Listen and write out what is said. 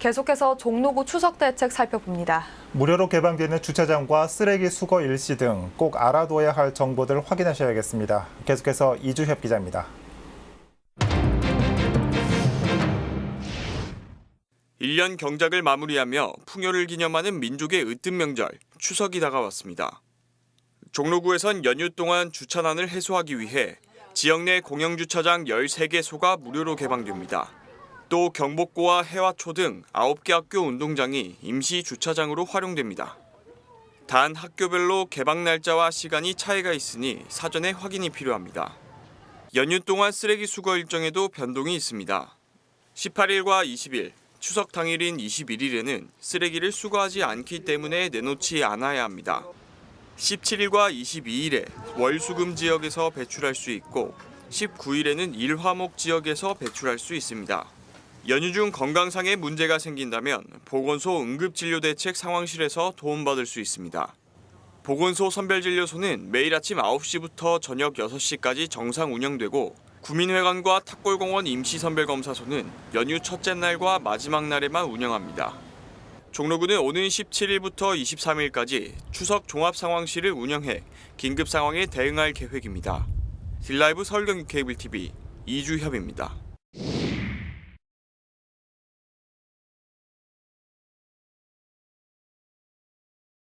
계속해서 종로구 추석 대책 살펴봅니다. 무료로 개방되는 주차장과 쓰레기 수거 일시 등 꼭 알아둬야 할 정보들 확인하셔야겠습니다. 계속해서 이주협 기자입니다. 일년 경작을 마무리하며 풍요를 기념하는 민족의 으뜸 명절 추석이 다가왔습니다. 종로구에선 연휴 동안 주차난을 해소하기 위해 지역 내 공영 주차장 13개소가 무료로 개방됩니다. 또 경복고와 해화초 등 9개 학교 운동장이 임시 주차장으로 활용됩니다. 단 학교별로 개방 날짜와 시간이 차이가 있으니 사전에 확인이 필요합니다. 연휴 동안 쓰레기 수거 일정에도 변동이 있습니다. 18일과 20일, 추석 당일인 21일에는 쓰레기를 수거하지 않기 때문에 내놓지 않아야 합니다. 17일과 22일에 월수금 지역에서 배출할 수 있고 19일에는 일화목 지역에서 배출할 수 있습니다. 연휴 중 건강상의 문제가 생긴다면 보건소 응급진료대책 상황실에서 도움받을 수 있습니다. 보건소 선별진료소는 매일 아침 9시부터 저녁 6시까지 정상 운영되고 구민회관과 탁골공원 임시선별검사소는 연휴 첫째 날과 마지막 날에만 운영합니다. 종로구는 오는 17일부터 23일까지 추석 종합상황실을 운영해 긴급 상황에 대응할 계획입니다. 딜라이브 서울경기 케이블 TV 이주협입니다.